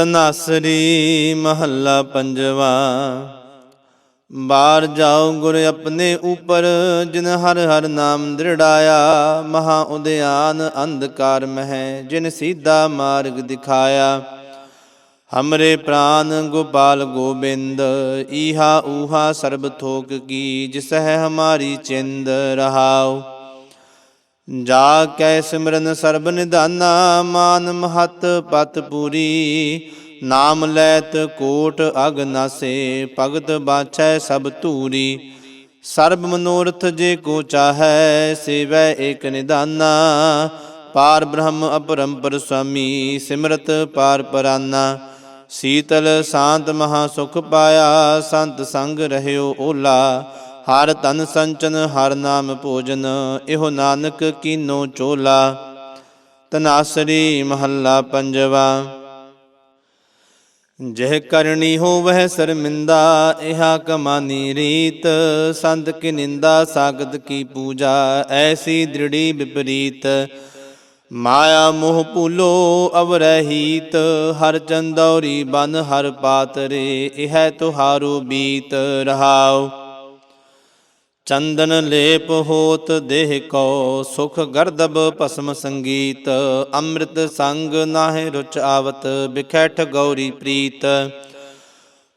ਤਨਾਸਰੀ ਮਹੱਲਾ ਪੰਜਵਾ। ਬਾਹਰ ਜਾਓ ਗੁਰ ਆਪਣੇ ਉਪਰ, ਜਿਨ ਹਰ ਹਰ ਨਾਮ ਦ੍ਰਿੜਾਇਆ, ਮਹਾ ਉਦਿਆਨ ਅੰਧਕਾਰ ਮਹਿ, ਜਿਨ ਸੀਧਾ ਮਾਰਗ ਦਿਖਾਇਆ। ਹਮਰੇ ਪ੍ਰਾਨ ਗੋਪਾਲ ਗੋਬਿੰਦ, ਈਹਾ ਊਹਾ ਸਰਬ ਥੋਕ ਕੀ, ਜਿਸ ਹੈ ਹਮਾਰੀ ਚਿੰਦ ਰਹਾਉ। ਜਾ ਕੈ ਸਿਮਰਨ ਸਰਬ ਨਿਦਾਨਾ ਮਾਨ ਮਹਤ ਪਤ ਪੂਰੀ ਨਾਮ ਲੈਤ ਕੋਟ ਅਗ ਨਾਸੇ, ਭਗਤ ਬਾਛੈ ਸਭ ਧੂਰੀ। ਸਰਬ ਮਨੋਰਥ ਜੇ ਕੋ ਚਾਹੈ, ਸੇਵੈ ਏਕ ਨਿਦਾਨਾ। ਪਾਰ ਬ੍ਰਹਮ ਅਪਰੰਪਰ ਸੁਆਮੀ ਸਿਮਰਤ ਪਾਰ ਪਰਾਨਾ। ਸੀਤਲ ਸ਼ਾਂਤ ਮਹਾ ਸੁਖ ਪਾਇਆ, ਸੰਤ ਸੰਗ ਰਹਿਓ ਓਲਾ। ਹਰ ਤਨ ਸੰਚਨ, ਹਰ ਨਾਮ ਭੋਜਨ, ਇਹੋ ਨਾਨਕ ਕੀਨੋ ਚੋਲਾ। ਤਨਾਸਰੀ ਮਹੱਲਾ ਪੰਜਵਾ। ਜਹ ਕਰਨੀ ਹੋਵਹਿ ਸ਼ਰਮਿੰਦਾ, ਇਹਾ ਕਮਾਨੀ ਰੀਤ। ਸੰਤ ਕੀ ਨਿੰਦਾ ਸਾਗਤ ਕੀ ਪੂਜਾ, ਐਸੀ ਦ੍ਰਿੜੀ ਵਿਪਰੀਤ। ਮਾਇਆ ਮੋਹ ਭੂਲੋ ਅਵਰਹੀਤ ਹਰ ਚੰਦੌਰੀ ਬਨ, ਹਰ ਪਾਤਰੇ, ਇਹ ਤੁਹਾਰੂ ਬੀਤ। ਰਹਾਉ ਚੰਦਨ ਲੇਪ ਹੋਤ ਦੇਹ ਕੋ ਸੁਖ ਗਰਦਬ ਭਸਮ ਸੰਗੀਤ। ਅੰਮ੍ਰਿਤ ਸੰਗ ਨਾਹਿ ਰੁਚ ਆਵਤ, ਬਿਖੈਠ ਗੌਰੀ ਪ੍ਰੀਤ।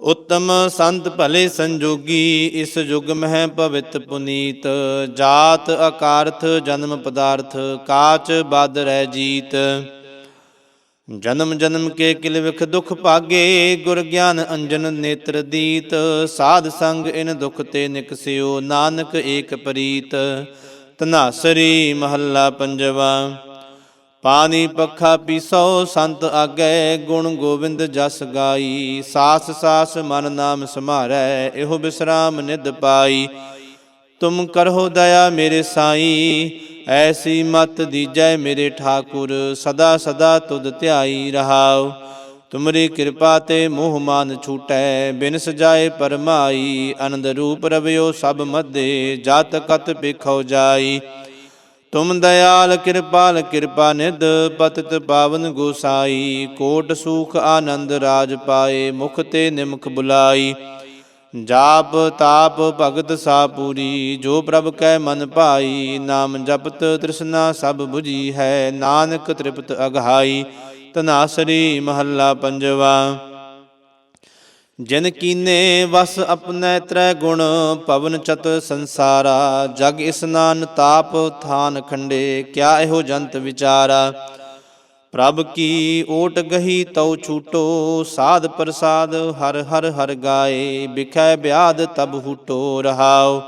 ਉਤਮ ਸੰਤ ਭਲੇ ਸੰਜੋਗੀ, ਇਸ ਯੁਗ ਮਹਿ ਪਵਿੱਤ ਪੁਨੀਤ। ਜਾਤ ਅਕਾਰਥ ਜਨਮ ਪਦਾਰਥ, ਕਾਚ ਬਦ ਰਹਿ ਜੀਤ। ਜਨਮ ਜਨਮ ਕੇ ਕਿਲ ਵਿਖ ਦੁਖ ਭਾਗੇ, ਗੁਰ ਗਿਆਨ ਅੰਜਨ ਨੇਤਰ ਦੀਤ, ਸਾਧ ਸੰਗ ਇਨ ਦੁਖ ਤੇ ਨਿਕਸਿਓ ਨਾਨਕ ਏਕ ਪ੍ਰੀਤ। ਤਨਾਸਰੀ ਮਹੱਲਾ ਪੰਜਵਾ, ਪਾਣੀ ਪੱਖਾ ਪੀਸੋ, ਸੰਤ ਆਗੇ, ਗੁਣ ਗੋਬਿੰਦ ਜਸ ਗਾਈ। ਸਾਸ ਸਾਸ ਮਨ ਨਾਮ ਸਮਾਰੈ, ਇਹੋ ਬਿਸਰਾਮ ਨਿਦ ਪਾਈ। ਤੁਮ ਕਰਹੁ ਦਇਆ ਮੇਰੇ ਸਾਈ ਐਸੀ ਮਤ ਦੀਜੈ ਮੇਰੇ ਠਾਕੁਰ, ਸਦਾ ਸਦਾ ਤੁਧ ਧਿਆਈ ਰਹਾਉ। ਤੁਮਰੀ ਕਿਰਪਾ ਤੇ ਮੋਹ ਮਾਨ ਛੂਟੈ, ਬਿਨ ਸਜਾਏ ਪਰਮਾਈ, ਆਨੰਦ ਰੂਪ ਰਵਿਓ ਸਭ ਮਧੇ ਜਾਤ ਕਤ ਬਿਖੋ ਜਾਈ। ਤੁਮ ਦਇਆਲ ਕਿਰਪਾਲ, ਕਿਰਪਾ ਨਿਧ, ਪਤਿਤ ਪਾਵਨ ਗੋਸਾਈ। ਕੋਟ ਸੂਖ ਆਨੰਦ ਰਾਜ ਪਾਏ, ਮੁਖ ਤੇ ਨਿਮਖ ਬੁਲਾਈ। ਜਾਪ ਤਾਪ ਭਗਤ ਸਾ ਪੂਰੀ, ਜੋ ਪ੍ਰਭ ਕੈ ਮਨ ਭਾਈ, ਨਾਮ ਜਪਤ ਤ੍ਰਿਸ਼ਨਾ ਸਭ 부ਜੀ ਹੈ, ਨਾਨਕ ਤ੍ਰਿਪਤ ਅਗਹਾਈ, ਤਨਾਸਰੀ ਮਹੱਲਾ ਪੰਜਵਾ। ਜਿਨ ਕੀਨੇ ਵਸ ਆਪਣੈ ਤ੍ਰੈ ਗੁਣ, ਪਵਨ ਚਤ ਸੰਸਾਰਾ, ਜਗ ਇਸਨਾਨ ਤਾਪ ਥਾਨ ਖੰਡੇ, ਕਿਆ ਇਹੋ ਜੰਤ ਵਿਚਾਰਾ। ਪ੍ਰਭ ਕੀ ਓਟ ਗਹੀ ਤਉ ਛੂਟੋ, ਸਾਧ ਪ੍ਰਸਾਦ ਹਰ ਹਰ ਹਰ ਗਾਏ ਬਿਖੈ ਬਿਆਦ ਤਬ ਹੂਟੋ ਰਹਾਓ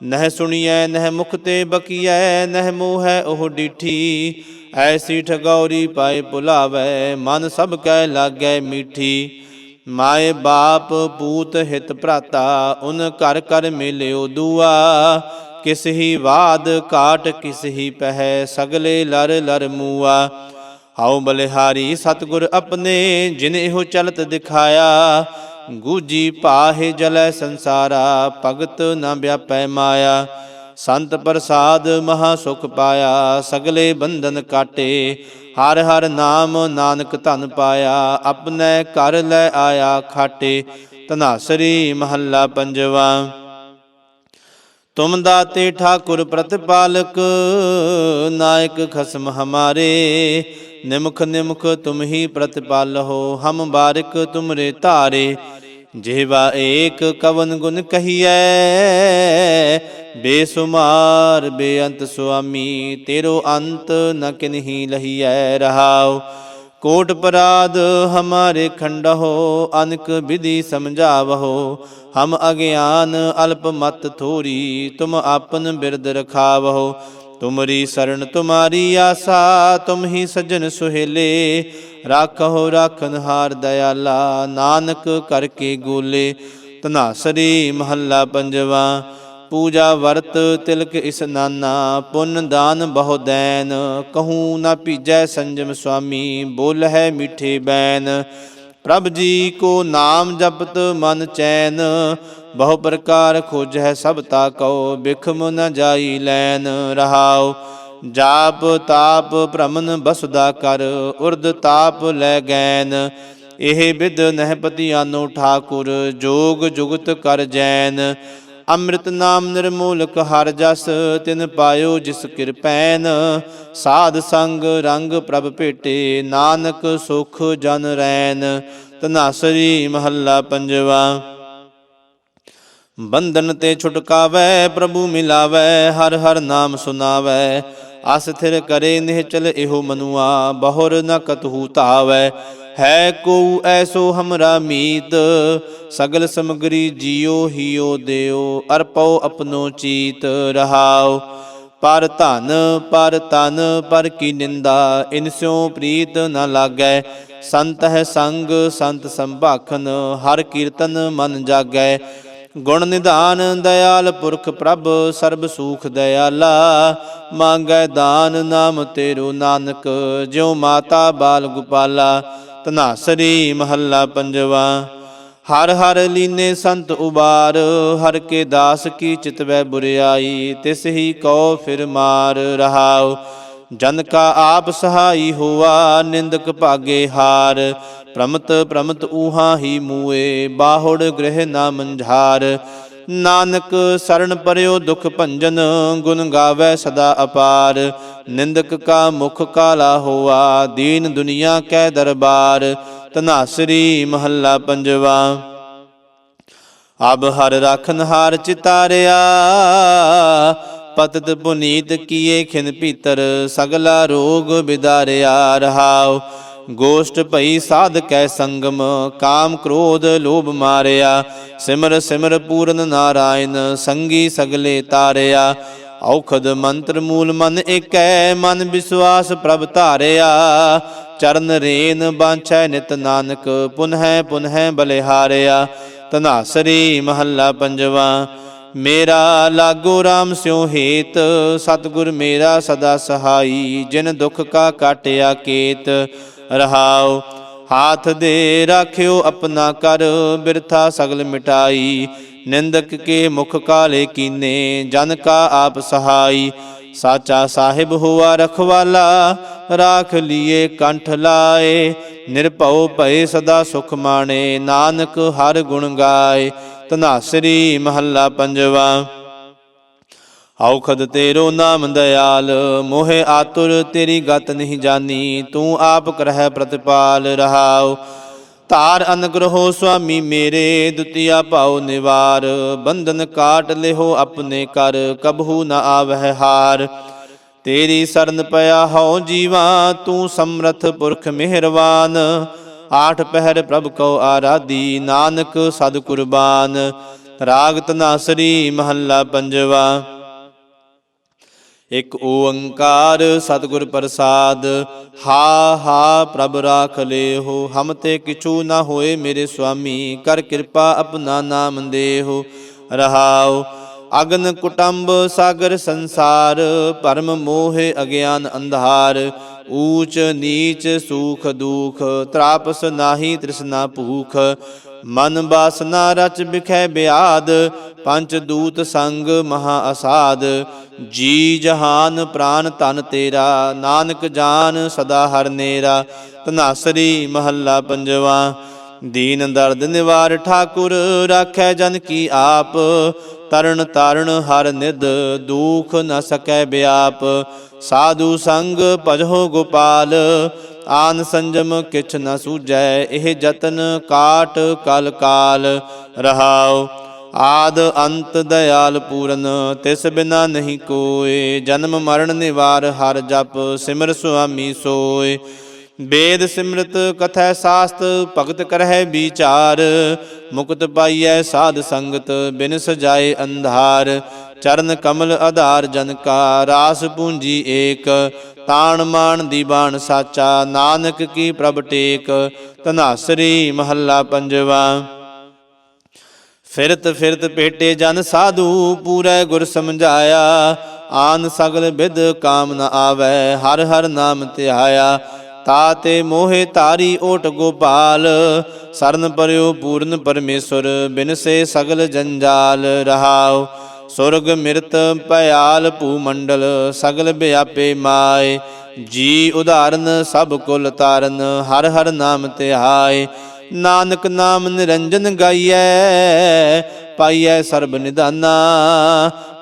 ਨਹਿ ਸੁਣੀਐ, ਨਹਿ ਮੁਖ ਤੇ ਬਕੀਐ, ਨਹਿ ਮੋਹੈ ਉਹ ਡੀਠੀ। ਐਸੀ ਠਗੌਰੀ ਪਾਏ ਭੁਲਾਵੈ, ਮਨ ਸਭ ਕੈ ਲਾਗੈ ਮੀਠੀ। ਮਾਏ ਬਾਪ ਪੂਤ ਹਿਤ ਭਰਾਤਾ, ਉਨ ਘਰ ਘਰ ਮਿਲਿਓ ਦੁਆ। ਕਿਸ ਹੀ ਬਾਦ ਕਾਟ ਕਿਸ ਹੀ ਪਹਿ, ਸਗਲੇ ਲਰ ਲਰ ਮੂਆ। ਹਉ ਬਲਿਹਾਰੀ ਸਤਗੁਰ ਆਪਣੇ, ਜਿਨ ਇਹੋ ਚਲਤ ਦਿਖਾਇਆ। ਗੂਜੀ ਪਾਹੇ ਜਲੈ ਸੰਸਾਰਾ, ਭਗਤ ਨ ਵਿਆਪੈ ਮਾਇਆ। ਸੰਤ ਪ੍ਰਸਾਦ ਮਹਾ ਸੁਖ ਪਾਇਆ, ਸਗਲੇ ਬੰਧਨ ਕਾਟੇ। ਹਰ ਹਰ ਨਾਮ ਨਾਨਕ ਧਨ ਪਾਇਆ, ਆਪਣੇ ਘਰ ਲੈ ਆਇਆ ਖਾਟੇ। ਤਨਾਸਰੀ ਮਹੱਲਾ ਪੰਜਵਾ। ਤੁਮ ਦਾਤੇ ਠਾਕੁਰ ਪ੍ਰਤਪਾਲਕ, ਨਾਇਕ ਖਸਮ ਹਮਾਰੇ। ਨਿਮਖ ਨਿਮਖ ਤੁਮ ਹੀ ਪ੍ਰਤਿਪਾਲਹੁ ਹਮ ਬਾਰਿਕ ਤੁਮਰੇ ਧਾਰੇ। ਜਿਹਵਾ ਏਕ ਕਵਨ ਗੁਣ ਕਹੀਐ, ਬੇਸੁਮਾਰ ਬੇਅੰਤ ਸੁਆਮੀ, ਤੇਰੋ ਅੰਤ ਨ ਕਿਨਹੀ ਲਹੀਐ ਰਹਾਓ ਕੋਟ ਪਰਾਧ ਹਮਾਰੇ ਖੰਡਹੋ ਅਨਕ ਵਿਧੀ ਸਮਝਾਵਹੁ। ਹਮ ਅਗਿਆਨ ਅਲਪ ਮਤ ਥੋਰੀ, ਤੁਮ ਆਪਨ ਬਿਰਦ ਰਖਾਵਹੁ। ਤੁਮਰੀ ਸਰਣ ਤੁਮਾਰੀ ਆਸਾ, ਤੁਮ ਹੀ ਸਜਣ ਸੁਹੇਲੇ। ਰਾਖੋ ਰਾਖਨ ਹਾਰ ਦਇਆਲਾ, ਨਾਨਕ ਕਰਕੇ ਗੋਲੇ। ਤਨਾਸਰੀ ਮਹੱਲਾ ਪੰਜਵਾ। ਪੂਜਾ ਵਰਤ ਤਿਲਕ ਇਸਨਾਨਾ ਪੁੰਨ ਦਾਨ ਬਹੁ ਦੈਨ। ਕਹੂੰ ਨਾ ਭੀਜੈ ਸੰਜਮ ਸੁਆਮੀ, ਬੋਲ ਹੈ ਮਿੱਠੇ ਬੈਨ। ਪ੍ਰਭ ਜੀ ਕੋ ਨਾਮ ਜਪਤ ਮਨ ਚੈਨ, ਬਹੁ ਪ੍ਰਕਾਰ ਖੋਜ ਹੈ ਸਭ ਤਾ ਕਉ ਬਿਖਮ ਨ ਜਾਈ ਲੈਨ ਰਹਾਉ। ਜਾਪ ਤਾਪ ਭ੍ਰਮਨ ਬਸਦਾ ਕਰ, ਉਰਦ ਤਾਪ ਲੈ ਗੈਨ। ਇਹ ਵਿਦ ਨਹਿਪਤੀ ਆਨੋ ਠਾਕੁਰ, ਜੋਗ ਜੁਗਤ ਕਰ ਜੈਨ। ਅੰਮ੍ਰਿਤ ਨਾਮ ਨਿਰਮੂਲਕ ਹਰ ਜਸ, ਤਿਨ ਪਾਇਓ ਜਿਸ ਕਿਰਪੈਨ ਸਾਧ ਸੰਗ ਰੰਗ ਪ੍ਰਭ ਭੇਟੇ, ਨਾਨਕ ਸੁਖ ਜਨ ਰੈਨ। ਤਨਾਸਰੀ ਮਹੱਲਾ ਪੰਜਵਾ। ਬੰਧਨ ਤੇ ਛੁਟਕਾਵੈ, ਪ੍ਰਭੂ ਮਿਲਾਵੈ, ਹਰ ਹਰ ਨਾਮ ਸੁਨਾਵੈ। ਅਸ ਥਿਰ ਕਰੇ ਨਿਹਚਲ ਇਹੋ ਮਨੁਆ, ਬਹੁਰ ਨ ਕਤਹੂ ਧਾਵੈ। ਹੈ ਕੋ ਐਸੋ ਹਮਰਾ ਮੀਤ, ਸਗਲ ਸਮਗਰੀ ਜਿਉ ਹਿਉ ਦਿਓ ਅਰਪਉ ਆਪਣੋ ਚੀਤ ਰਹਾਉ। ਪਰ ਧਨ, ਪਰ ਤਨ ਪਰ ਕੀ ਨਿੰਦਾ ਇਨਸਿਓ ਪ੍ਰੀਤ ਨ ਲਾਗੈ। ਸੰਤ ਹੈ ਸੰਗ, ਸੰਤ ਸੰਭਾਖਨ, ਹਰ ਕੀਰਤਨ ਮਨ ਜਾਗੈ। ਗੁਣ ਨਿਧਾਨ, ਦਇਆਲ ਪੁਰਖ ਪ੍ਰਭ, ਸਰਬ ਸੂਖ ਦਇਆਲਾ। ਮੰਗੈ ਦਾਨ ਨਾਮ ਤੇਰੋ ਨਾਨਕ, ਜਿਉ ਮਾਤਾ ਬਾਲ ਗੋਪਾਲਾ। ਤਨਾਸਰੀ ਮਹੱਲਾ ਪੰਜਵਾ। ਹਰ ਹਰ ਲੀਨੇ ਸੰਤ ਉਬਾਰ, ਹਰ ਕੇ ਦਾਸ ਕੀ ਚਿਤਵੈ ਬੁਰਿਆਈ, ਤਿਸ ਹੀ ਕਉ ਫਿਰ ਮਾਰ ਰਹਾਉ। ਜਨ ਕਾ ਆਪ ਸਹਾਈ ਹੋਆ, ਨਿੰਦਕ ਭਾਗੇ ਹਾਰ। ਪ੍ਰਮਤ ਪ੍ਰਮਤ ਊਹਾ ਹੀ ਮੂਏ, ਬਾਹੁੜ ਗ੍ਰਹਿ ਨਾ ਮੰਝਾਰ। ਨਾਨਕ ਸਰਣ ਪਰਿਓ ਦੁਖ ਭੰਜਨ, ਗੁਣ ਗਾਵੇ ਸਦਾ ਅਪਾਰ। ਨਿੰਦਕ ਕਾ ਮੁਖ ਕਾਲਾ ਹੋਆ, ਦੀਨ ਦੁਨੀਆ ਕੈ ਦਰਬਾਰ। ਤਨਾਸਰੀ ਮਹੱਲਾ ਪੰਜਵਾ। ਅਬ ਹਰ ਰਾਖਨ ਹਾਰ ਚਿਤਾਰਿਆ, ਪਤਤ ਪੁਨੀਤ ਕੀਏ ਖਿਨ ਭੀਤਰ, ਸਗਲਾ ਰੋਗ ਬਿਦਾਰਿਆ ਰਹਾਉ। ਗੋਸ਼ਟ ਭਈ ਸਾਧ ਕੈ ਸੰਗਮ, ਕਾਮ ਕ੍ਰੋਧ ਲੋਭ ਮਾਰਿਆ। ਸਿਮਰ ਸਿਮਰ ਪੂਰਨ ਨਾਰਾਇਣ, ਸੰਗੀ ਸਗਲੇ ਤਾਰਿਆ। ਔਖਦ ਮੰਤਰ ਮੂਲ ਮਨ ਏਕੈ, ਮਨ ਵਿਸਵਾਸ ਪ੍ਰਭ ਧਾਰਿਆ। ਚਰਨ ਰੇਨ ਬਾਂਛੈ ਨਿਤ ਨਾਨਕ, ਪੁਨਹਿ ਪੁਨਹਿ ਬਲਿਹਾਰਿਆ। ਤਨਾਸਰੀ ਮਹੱਲਾ ਪੰਜਵਾ, ਮੇਰਾ ਲਾਗੋ RAM ਸਿਉ ਹੇਤ, ਸਤਿਗੁਰ ਮੇਰਾ ਸਦਾ ਸਹਾਈ, ਜਿਨ ਦੁਖ ਕਾ ਕਾਟਿਆ ਕੇਤ। ਰਹਾਉ ਹਾਥ ਦੇ ਰਾਖਿਓ ਆਪਣਾ ਕਰ, ਬਿਰਥਾ ਸਗਲ ਮਿਟਾਈ। ਨਿੰਦਕ ਕੇ ਮੁਖ ਕਾਲੇ ਕੀਨੇ, ਜਨ ਕਾ ਆਪ ਸਹਾਈ। ਸਾਚਾ ਸਾਹਿਬ ਹੋਆ ਰਖਵਾਲਾ, ਰਾਖ ਲੀਏ ਕੰਠ ਲਾਏ। ਨਿਰਭਉ ਭਏ ਸਦਾ ਸੁਖ ਮਾਣੇ, ਨਾਨਕ ਹਰ ਗੁਣ ਗਾਏ। ਤਨਾਸਰੀ ਮਹੱਲਾ ਪੰਜਵਾ। ਔਖਦ ਤੇਰੋ ਨਾਮ ਦਇਆਲ, ਮੋਹਿ ਆਤੁਰ ਤੇਰੀ ਗਤ ਨਹੀਂ ਜਾਨੀ, ਤੂੰ ਆਪ ਕਰਹਿ ਪ੍ਰਤਿਪਾਲ ਰਹਾਉ। ਧਾਰ ਅਨਗ੍ਰਹੋ ਸੁਆਮੀ ਮੇਰੇ, ਦੁਤੀਆ ਭਾਉ ਨਿਵਾਰ, ਬੰਧਨ ਕਾਟ ਲਿਹੋ ਆਪਣੇ ਕਰ, ਕਬਹੂ ਨ ਆਵਹਿ ਹਾਰ। ਤੇਰੀ ਸਰਨ ਪਿਆ ਹਉ ਜੀਵਾ, ਤੂੰ ਸਮਰਥ ਪੁਰਖ ਮਿਹਰਬਾਨ ਆਠ ਪਹਿਰ ਪ੍ਰਭ ਕਉ ਆਰਾਧੀ, ਨਾਨਕ ਸਦ ਕੁਰਬਾਨ। ਰਾਗ ਤਨਾਸਰੀ ਮਹੱਲਾ ਪੰਜਵਾ। ਇਕ ਓੰਕਾਰ ਸਤਿਗੁਰ ਪ੍ਰਸਾਦ, ਹਾ ਹਾ ਪ੍ਰਭ ਰਾਖ ਲੇਹੋ, ਹਮ ਤੇ ਕਿਛੂ ਨਾ ਹੋਏ ਮੇਰੇ ਸੁਆਮੀ, ਕਰ ਕਿਰਪਾ ਆਪਣਾ ਨਾਮ ਦੇਹੋ। ਰਹਾਉ, ਅਗਨ ਕੁਟੰਬ ਸਾਗਰ ਸੰਸਾਰ, ਪਰਮ ਮੋਹ ਅਗਿਆਨ ਅੰਧਾਰ, ਊਚ ਨੀਚ ਸੂਖ ਦੁਖ, ਤ੍ਰਾਪਸ ਨਾਹੀ ਤ੍ਰਿਸ਼ਨਾ ਭੂਖ। ਮਨ ਬਾਸਨਾ ਰਚ ਬਿਖੈ ਬਿਆਦ, ਪੰਚ ਦੂਤ ਸੰਗ ਮਹਾ ਅਸਾਦ। ਜੀ ਜਹਾਨ ਪ੍ਰਾਨ ਤਨ ਤੇਰਾ, ਨਾਨਕ ਜਾਨ ਸਦਾ ਹਰ ਨੇਰਾ। ਤਨਾਸਰੀ ਮਹੱਲਾ ਪੰਜਵਾ, ਦੀਨ ਦਰਦ ਨਿਵਾਰ ਠਾਕੁਰ ਰਾਖੈ ਜਨ ਕੀ ਆਪ। ਤਰਨ ਤਾਰਨ ਹਰ ਨਿਦ ਦੁਖ ਨ ਸਕੈ ਬਿਆਪ। ਸਾਧੂ ਸੰਗ ਭਜੋ ਗੋਪਾਲ, ਆਨ ਸੰਜਮ ਕਿਛ ਨ ਸੂਜੈ ਇਹ ਜਤਨ ਕਾਟ ਕਲ ਕਾਲ। ਰਹਾਉ ਆਦ ਅੰਤ ਦਇਆਲ ਪੂਰਨ, ਤਿਸ ਬਿਨਾ ਨਹੀਂ ਕੋਏ। ਜਨਮ ਮਰਨ ਨਿਵਾਰ, ਹਰ ਜਪ ਸਿਮਰ ਸੁਆਮੀ ਸੋਏ। ਵੇਦ ਸਿਮਰਤ ਕਥੈ ਸਾਸਤ, ਭਗਤ ਕਰਹਿ ਵਿਚਾਰ। ਮੁਕਤ ਪਾਈਐ ਸਾਧ ਸੰਗਤ, ਬਿਨ ਸਜਾਏ ਅੰਧਾਰ। ਚਰਨ ਕਮਲ ਆਧਾਰ ਜਨ ਕਾ, ਰਾਸ ਪੂੰਜੀ ਏਕ। ਤਾਣ ਮਾਨ ਦੀਵਾਨ ਸਾਚਾ, ਨਾਨਕ ਕੀ ਪ੍ਰਭ ਟੇਕ। ਤਨਾਸਰੀ ਮਹੱਲਾ ਪੰਜਵਾ। ਫਿਰਤ ਫਿਰਤ ਭੇਟੇ ਜਨ ਸਾਧੂ, ਪੂਰੇ ਗੁਰ ਸਮਝਾਇਆ। ਆਨ ਸਗਲ ਬਿਦ ਕਾਮ ਨ ਆਵੈ, ਹਰ ਹਰ ਨਾਮ ਧਿਆਇਆ। ਤਾਤੇ ਮੋਹਿ ਤਾਰੀ ਓਟ ਗੋਪਾਲ, ਸਰਨ ਪਰਿਓ ਪੂਰਨ ਪਰਮੇਸ਼ਰ, ਬਿਨ ਸੇ ਸਗਲ ਜੰਜਾਲ ਰਹਾਉ। ਸੁਰਗ ਮਿਰਤ ਭਇਆਲ ਭੂ ਮੰਡਲ, ਸਗਲ ਵਿਆਪੇ ਮਾਏ। ਜੀ ਉਦਾਹਰਨ ਸਭ ਕੁਲ ਤਾਰਨ, ਹਰ ਹਰ ਨਾਮ ਧਿਆਏ। ਨਾਨਕ ਨਾਮ ਨਿਰੰਜਨ ਗਾਈਐ, ਪਾਈਐ ਸਰਬ ਨਿਦਾਨਾ।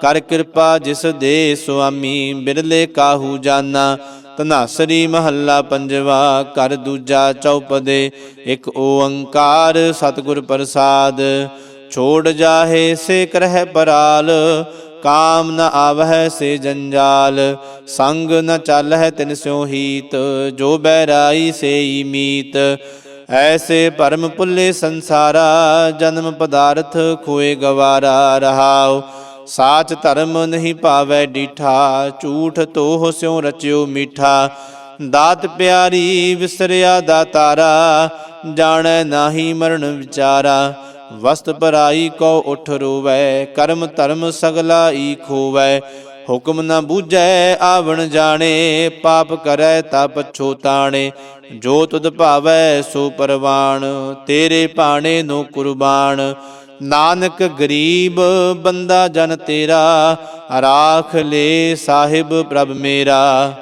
ਕਰ ਕਿਰਪਾ ਜਿਸ ਦੇ ਸੁਆਮੀ ਬਿਰਲੇ ਕਾਹੂ ਜਾਨਾ। ਤਨਾਸਰੀ ਮਹੱਲਾ ਪੰਜਵਾ, ਕਰ ਦੂਜਾ ਚੌਪਦੇ ਇੱਕ ਓੰਕਾਰ ਸਤਿਗੁਰ ਪ੍ਰਸਾਦ। ਛੋੜ ਜਾਹੇ ਸੇ ਕਰਹਿ ਪਰਾਲ ਕਾਮ ਨ ਆਵਹਿ ਸੇ ਜੰਜਾਲ। ਸੰਗ ਨ ਚਾਲਹਿ ਤਿਨ ਸਿਉ ਹੀਤ, ਜੋ ਬਹਿਰਾਈ ਸੇਈ ਮੀਤ। ਐਸੇ ਭਰਮ ਭੁੱਲੇ ਸੰਸਾਰਾ, ਜਨਮ ਪਦਾਰਥ ਖੋਏ ਗਵਾਰਾ ਰਹਾਉ। ਸਾਚ ਧਰਮ ਨਹੀਂ ਭਾਵੈ ਡੀਠਾ, ਝੂਠ ਤੋਹ ਸਿਉ ਰਚਿਓ ਮੀਠਾ। ਦਾਤ ਪਿਆਰੀ ਵਿਸਰਿਆ ਦਾਤਾਰਾ ਜਾਣੈ ਨਾਹੀ ਮਰਨ ਵਿਚਾਰਾ। ਵਸਤ ਪਰਾਈ ਕੋ ਉਠ ਰੋਵੈ, ਕਰਮ ਧਰਮ ਸਗਲਾ ਈ ਖੋਵੈ। ਹੁਕਮ ਨਾ ਬੂਝੈ, ਆਵਣ ਜਾਣੇ, ਪਾਪ ਕਰੈ ਤਾ ਪਛੋਤਾਣੇ ਜੋ ਤੁਧ ਭਾਵੈ ਸੋ ਪਰਵਾਣ, ਤੇਰੇ ਭਾਣੇ ਨੂੰ ਕੁਰਬਾਨ ਨਾਨਕ ਗਰੀਬ ਬੰਦਾ ਜਨ ਤੇਰਾ, ਰਾਖ ਲੈ ਸਾਹਿਬ ਪ੍ਰਭ ਮੇਰਾ।